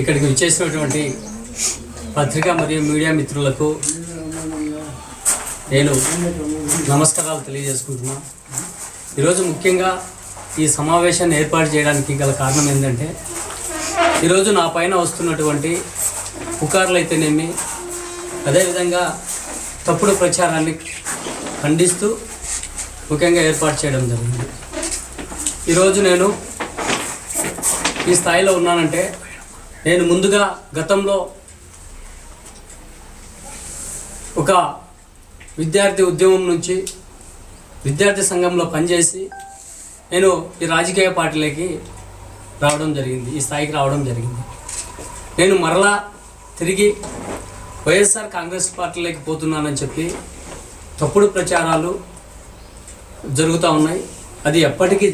ఇక్కడికి విచ్చేసినటువంటి పత్రిక మరియు మీడియా మిత్రులకు నేను నమస్కారాలు తెలియజేసుకుంటున్నా. ఈరోజు ముఖ్యంగా ఈ సమావేశాన్ని ఏర్పాటు చేయడానికి గల కారణం ఏంటంటే ఈరోజు నా పైన వస్తున్నటువంటి పుకార్లు అయితేనేమి అదేవిధంగా తప్పుడు ప్రచారాన్ని ఖండిస్తూ ముఖ్యంగా ఏర్పాటు చేయడం జరిగింది. ఈరోజు నేను ఈ స్థాయిలో ఉన్నానంటే నేను ముందుగా గతంలో ఒక విద్యార్థి ఉద్యమం నుంచి విద్యార్థి సంఘంలో పనిచేసి నేను ఈ రాజకీయ పార్టీలకి రావడం జరిగింది ఈ స్థాయికి రావడం జరిగింది. నేను మరలా తిరిగి వైఎస్ఆర్ కాంగ్రెస్ పార్టీలోకి పోతున్నానని చెప్పి తప్పుడు ప్రచారాలు జరుగుతూ ఉన్నాయి. అది ఎప్పటికీ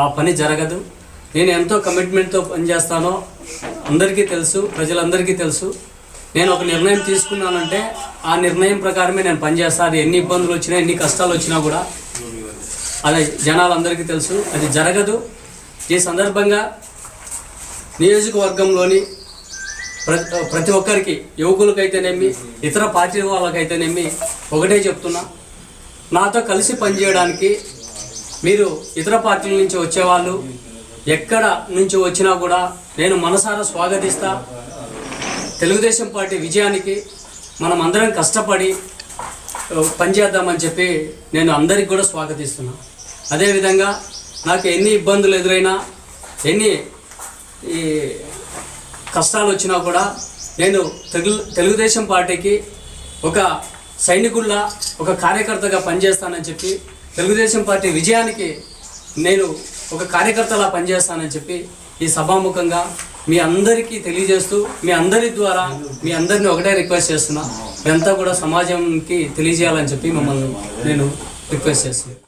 ఆ పని జరగదు. నేను ఎంతో కమిట్మెంట్తో పనిచేస్తానో అందరికీ తెలుసు ప్రజలందరికీ తెలుసు. నేను ఒక నిర్ణయం తీసుకున్నానంటే ఆ నిర్ణయం ప్రకారమే నేను పనిచేస్తాను అది ఎన్ని ఇబ్బందులు వచ్చినా ఎన్ని కష్టాలు వచ్చినా కూడా అది జనాలందరికీ తెలుసు. అది జరగదు. ఈ సందర్భంగా నియోజకవర్గంలోని ప్రతి ప్రతి ఒక్కరికి యువకులకైతేనేమి ఇతర పార్టీ వాళ్ళకైతేనేమి ఒకటే చెప్తున్నా. నాతో కలిసి పనిచేయడానికి మీరు ఇతర పార్టీల నుంచి వచ్చేవాళ్ళు ఎక్కడ నుంచి వచ్చినా కూడా నేను మనసారా స్వాగతిస్తా. తెలుగుదేశం పార్టీ విజయానికి మనం అందరం కష్టపడి పనిచేద్దామని చెప్పి నేను అందరికి కూడా స్వాగతిస్తున్నా. అదేవిధంగా నాకు ఎన్ని ఇబ్బందులు ఎదురైనా ఎన్ని ఈ కష్టాలు వచ్చినా కూడా నేను తెలుగు తెలుగుదేశం పార్టీకి ఒక సైనికుల్లా ఒక కార్యకర్తగా పనిచేస్తానని చెప్పి తెలుగుదేశం పార్టీ విజయానికి నేను ఒక కార్యకర్తలా పనిచేస్తానని చెప్పి ఈ సభాముఖంగా మీ అందరికీ తెలియజేస్తూ మీ అందరి ద్వారా మీ అందరిని ఒకటే రిక్వెస్ట్ చేస్తున్నా. ఇదంతా కూడా సమాజంకి తెలియజేయాలని చెప్పి మిమ్మల్ని నేను రిక్వెస్ట్ చేస్తున్నాను